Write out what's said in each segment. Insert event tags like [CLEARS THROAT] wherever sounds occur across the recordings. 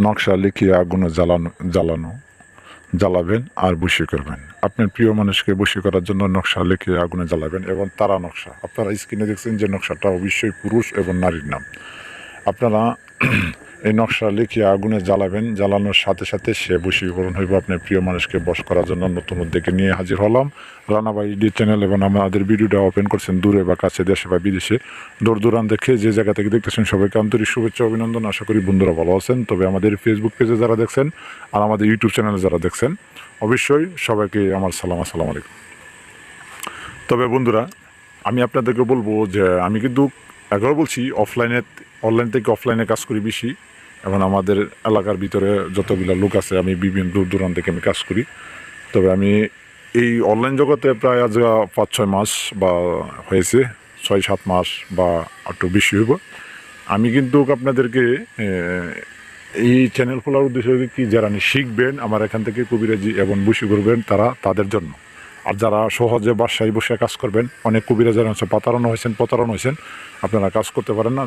নকশা লিখিয়ে আগুনে জ্বালানো জ্বালানো, জ্বালাবেন আর বসে করবেন। আপনার প্রিয় মানুষকে বসে করার জন্য নকশা লিখে আগুনে জ্বালাবেন এবং তারা নকশা। আপনারা স্ক্রিনে দেখছেন যে নকশাটা অবশ্যই পুরুষ এবং নারীর নাম। আপনারা এই নকশা লিখিয়ে আগুনে জ্বালাবেন, জ্বালানোর সাথে সাথে সে বশীকরণ হইব আপনার প্রিয় মানুষকে বস করার জন্য। নতুন উদ্যোগে নিয়ে হাজির হলাম রানাবাই ডি চ্যানেল এবং আমাদের ভিডিওটা ওপেন করছেন দূরে বা কাছে দেশে বা বিদেশে। দূর দূরান দেখে যে জায়গা থেকে দেখতেছেন সবাইকে আন্তরিক শুভেচ্ছা অভিনন্দন। আশা করি বন্ধুরা ভালো আছেন। তবে আমাদের ফেসবুক পেজে যারা দেখছেন আর আমাদের ইউটিউব চ্যানেলে যারা দেখছেন, অবশ্যই সবাইকে আমার সালাম, আসসালামু আলাইকুম। তবে বন্ধুরা, আমি আপনাদেরকে বলব যে আমি কিন্তু একবার বলছি অফলাইনে অনলাইন থেকে অফলাইনে কাজ করি বেশি। এবং আমাদের এলাকার ভিতরে যতগুলো লোক আছে, আমি বিভিন্ন দূর দূরান্ত থেকে আমি কাজ করি। তবে আমি এই অনলাইন জগতে প্রায় আজ পাঁচ ছয় মাস বা হয়েছে ছয় সাত মাস বা একটু বেশি হইব। আমি কিন্তু আপনাদেরকে এই চ্যানেল খোলার উদ্দেশ্য কি যারা শিখবেন, আমার এখান থেকে কবিরাজি এবং বসি করবেন তারা তাদের জন্য। আর যারা সহজে বাসায় বসে কাজ করবেন, অনেক কবিরা যারা হচ্ছে প্রতারণা হয়েছেন প্রতারণা হয়েছেন, আপনারা কাজ করতে পারেন না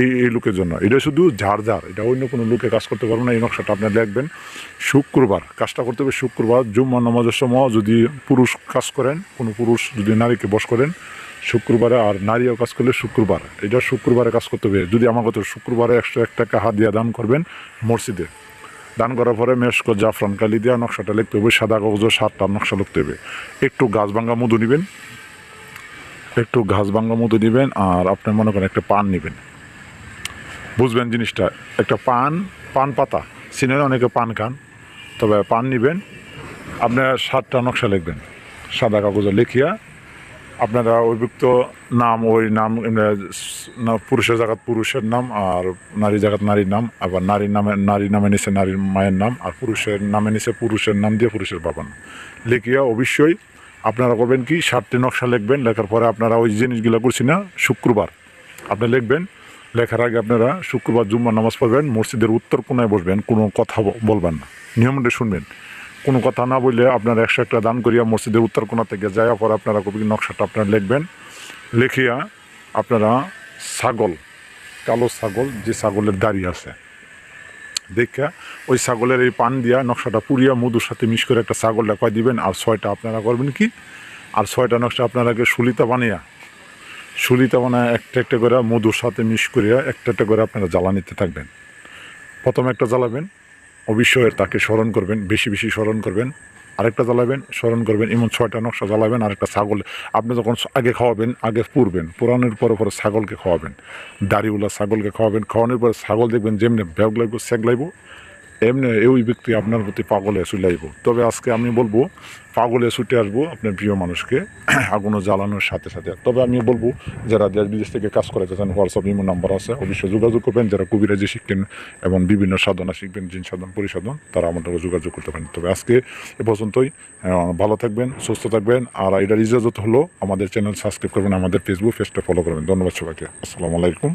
এই এই লোকের জন্য। এটা শুধু ঝাড় ঝাড়, এটা অন্য কোনো লোকে কাজ করতে পারবেন না, এই নকশাটা আপনি দেখবেন। শুক্রবার, কাজটা করতে হবে শুক্রবার জুম্মা নামাজের সময় যদি পুরুষ কাজ করেন, কোনো পুরুষ যদি নারীকে বস করেন, শুক্রবারে আর নারীও কাজ করলে শুক্রবার। এটা শুক্রবারে কাজ করতে হবে। যদি আমার কথা শুক্রবারে একশো এক টাকা হাত দিয়ে দান করবেন মসজিদে দান করার পরে মেশক জাফরান কালি দেওয়া নকশাটা লিখতে হবে, সাদা কাগজ সাতটা নকশা লিখতে হবে। একটু গাছ ভাঙ্গা মধু নেবেন, একটু ঘাস ভাঙ্গা মধু নেবেন আর আপনি মনে করেন একটা পান নেবেন। বুঝবেন জিনিসটা, একটা পান পান পাতা সিনেমা অনেকে পান খান, তবে পান নেবেন, আপনার সাতটা নকশা লিখবেন, সাদা কাগজে লিখিয়া আপনারা অভিযুক্ত নাম, ওই নাম পুরুষের জায়গাত পুরুষের নাম আর নারী জায়গাত নারীর নাম, আবার নারীর নামে নারী নামে নিচে নারীর মায়ের নাম আর পুরুষের নামে নিচে পুরুষের নাম দিয়ে পুরুষের বাবার নাম লিখিয়া অবশ্যই আপনারা করবেন কি, সাতটি নকশা লিখবেন, লেখার পরে আপনারা ওই জিনিসগুলো করছি না, শুক্রবার। আপনি লিখবেন, লেখার আগে আপনারা শুক্রবার জুম্মা নামাজ পড়বেন, মসজিদের উত্তর কোনায় বসবেন, কোনো কথা বলবেন না। নিয়মটা শুনবেন। কোনো কথা না বললে আপনার একশো একটা দান করিয়া মসজিদের উত্তর কোনা থেকে যাওয়া পর আপনারা কবি নকশাটা আপনারা লিখবেন। লিখিয়া আপনারা ছাগল, কালো ছাগল যে ছাগলের দাড়ি আছে দেখা ওই ছাগলের এই পান দিয়া নকশাটা পুড়িয়া মধুর সাথে মিশ করে একটা ছাগল ডাকায় দিবেন, আর ছয়টা আপনারা করবেন কি? আর ছয়টা নকশা আপনারা আগে সুলিতা বানিয়া সুলিতা বানায় একটা একটা করে মধুর সাথে মিশ করিয়া একটা একটা করে আপনারা জ্বালানিতে থাকবেন। প্রথমে একটা জ্বালাবেন অবশ্যই তাকে স্মরণ করবেন, বেশি বেশি স্মরণ করবেন। আরেকটা জ্বালাবেন, স্মরণ করবেন, এমন ছয়টা নকশা জ্বালাবেন, আরেকটা ছাগল। আপনি যখন আগে খাওয়াবেন, আগে পুরবেন, পুরানোর পরে পরে ছাগলকে খাওয়াবেন। দাড়িওয়ালা ছাগলকে খাওয়াবেন, খাওয়ানোর পরে ছাগল দেখবেন যেমনি ব্যাগ লাগবো স্যাগ লাগবো। এমনি ওই ব্যক্তি আপনার প্রতি পাগলে চুলাইব তবে আজকে আমি বলব, পাগলে ছুটে আসব আপনার প্রিয় মানুষকে [CLEARS THROAT] আগুনও জ্বালানোর সাথে সাথে। তবে আমি বলব, যারা দেশ বিদেশ থেকে কাজ করে যাচ্ছেন হোয়াটসঅ্যাপ ইমো নাম্বার আছে, অবশ্যই যোগাযোগ করবেন। যারা কবিরাজি শিখবেন এবং বিভিন্ন সাধনা শিখবেন, জিন সাধন, পরিসাধন, তারা আমাদের সঙ্গে যোগাযোগ করতে পারেন। তবে আজকে এ পর্যন্তই। ভালো থাকবেন, সুস্থ থাকবেন। আর এটার ইজাজত হলো, আমাদের চ্যানেল সাবস্ক্রাইব করবেন, আমাদের ফেসবুক পেজটা ফলো করবেন। ধন্যবাদ সবাইকে। আসসালামু আলাইকুম।